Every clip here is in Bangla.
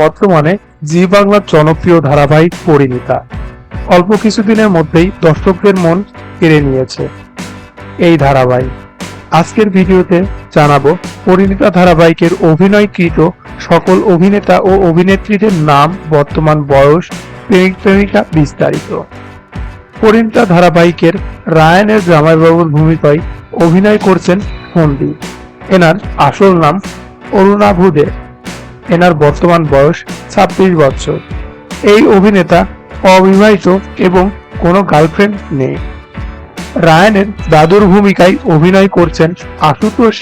বর্তমানে জি বাংলার জনপ্রিয় ধারাবাহিক পরিণীতা। অল্প কিছুদিনের মধ্যেই দর্শকদের মন কেড়ে নিয়েছে এই ধারাবাহিক। আজকের ভিডিওতে জানাব পরিণীতা ধারাবাহিকের অভিনয়কৃত সকল অভিনেতা ও অভিনেত্রীদের নাম, বর্তমান বয়স, প্রেমিক প্রেমিকা বিস্তারিত। পরিণীতা ধারাবাহিকের রায়ানের জামাইবাবুর ভূমিকায় অভিনয় করছেন সন্দীপ এনার আসল নাম অরুণাভু দে। এনার বর্তমান বয়স ছাব্বিশ বছর। এই অভিনেতা অবিবাহিত এবং কোনো গার্লফ্রেন্ড নেই। রায়ানের দাদুর ভূমিকায় অভিনয় করছেন আশুতোষ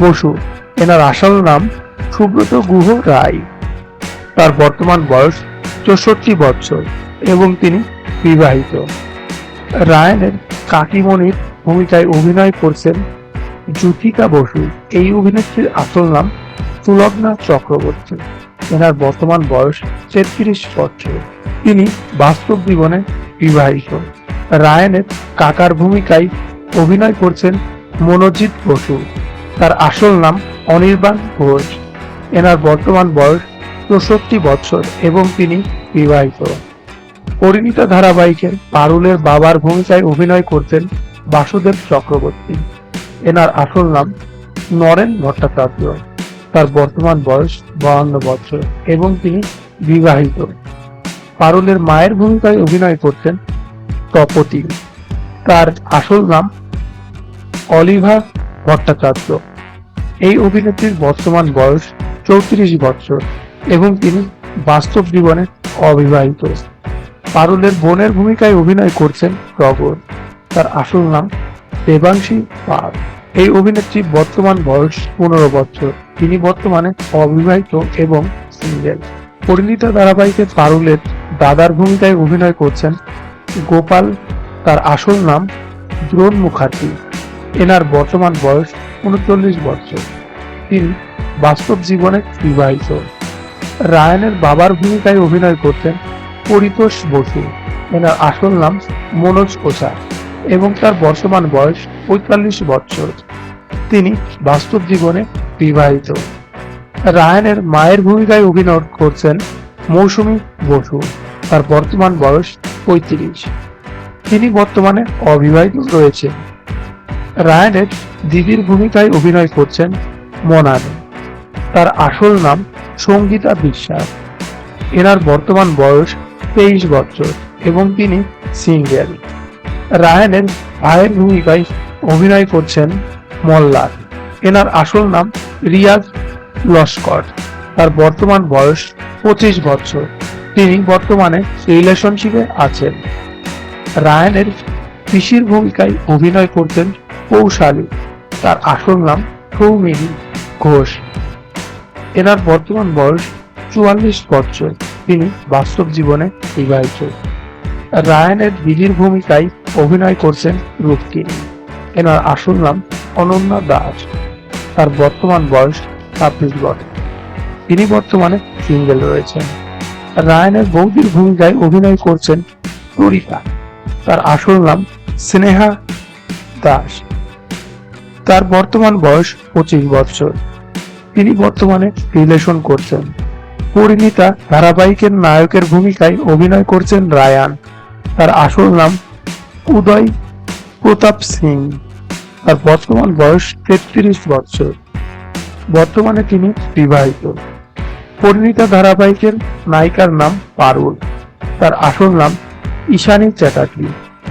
বসু। এনার আসল নাম সুব্রত গুহ রায়। তার বর্তমান বয়স চৌষট্টি বছর এবং তিনি বিবাহিত। রায়ানের কাকিমণির ভূমিকায় অভিনয় করছেন জ্যোতিকা বসু। এই অভিনেত্রীর আসল নাম সুলগ্না চক্রবর্তী। এনার বর্তমান বয়স তেত্রিশ বছর। তিনি বাস্তব জীবনে বিবাহিত। রায়ানের কাকার ভূমিকায় অভিনয় করছেন মনোজিৎ বসু। তার আসল নাম অনির্বাণ ঘোষ। এনার বর্তমান বয়স চৌষট্টি বছর এবং তিনি বিবাহিত। পরিণীতা ধারাবাহিকের পারুলের বাবার ভূমিকায় অভিনয় করতেন বাসুদেব চক্রবর্তী। এনার আসল নাম নরেন ভট্টাচার্য। তার বর্তমান বয়স বাহান্ন বছর এবং তিনি বিবাহিত। পারুলের মায়ের ভূমিকায় অভিনয় করতেন তপতি। তার আসল নাম অলিভা ভট্টাচার্য। এই অভিনেত্রীর বর্তমান বয়স চৌত্রিশ বছর এবং তিনি বাস্তব জীবনে অবিবাহিত। পারুলের বোনের ভূমিকায় অভিনয় করছেন টগর তার আসল নাম দেবাংশী পাল। এই অভিনেত্রীর বর্তমান বয়স পনেরো বছর। তিনি বর্তমানে অবিবাহিত এবং সিঙ্গেল পরিণীতা ধারাবাহিকের পারুলের দাদার ভূমিকায় অভিনয় করছেন গোপাল, তার আসল নাম দ্রোণ মুখার্জি। এনার বর্তমান বয়স উনচল্লিশ বছর। তিনি বাস্তব জীবনে বিবাহিত। রায়ানের বাবার ভূমিকায় অভিনয় করতেন পরিতোষ বসু। এনার আসল নাম মনোজ ওঝা এবং তার বর্তমান বয়স পঁয়তাল্লিশ বছর। তিনি বাস্তব জীবনে বিবাহিত। রায়ানের মায়ের ভূমিকায় অভিনয় করছেন মৌসুমী বসু। তার বর্তমান বয়স পঁয়ত্রিশ। তিনি বর্তমানে অবিবাহিত রয়েছেন। রায়ানের দিদির ভূমিকায় অভিনয় করছেন মনালি। তার আসল নাম সঙ্গীতা বিশ্বাস। এনার বর্তমান বয়স তেইশ বছর এবং তিনি সিঙ্গেল। রায়ানের ভাইয়ের ভূমিকায় অভিনয় করছেন মল্লার। এনার আসল নাম রিয়াজ লস্কর। তার বর্তমান বয়স পঁচিশ বছর। তিনি বর্তমানে রিলেশনশিপে আছেন। রায়ানের পিসির ভূমিকায় অভিনয় করতেন কৌশালী। তার আসল নাম সৌমিনী ঘোষ। এনার বর্তমান বয়স চুয়াল্লিশ বছর। তিনি বাস্তব জীবনে বিবাহিত রায়ানের দিদির ভূমিকায় অভিনয় করছেন রূপকিনী। এনার আসল নাম অনন্যা দাস। তার বর্তমান বয়স ছাব্বিশ বছর। তিনি বর্তমানে সিঙ্গেল রয়েছেন। রায়ানের বৌদির ভূমিকায় অভিনয় করছেন তরিকা তার আসল নাম স্নেহা দাস। তার বর্তমান বয়স পঁচিশ বছর। তিনি বর্তমানে রিলেশন করছেন। পরিণীতা ধারাবাহিকের নায়কের ভূমিকায় অভিনয় করছেন রায়ান। তার আসল নাম উদয় প্রতাপ সিং। তার বর্তমান বয়স তেত্রিশ বছর। বর্তমানে তিনি বিবাহিত। পরিণীতা ধারাবাহিকের নায়িকার নাম পারুল। তার আসল নাম ঈশানী চ্যাটার্জি।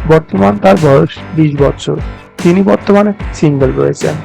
বর্তমান তার বয়স বিশ বছর। তিনি বর্তমানে সিঙ্গেল রয়েছেন।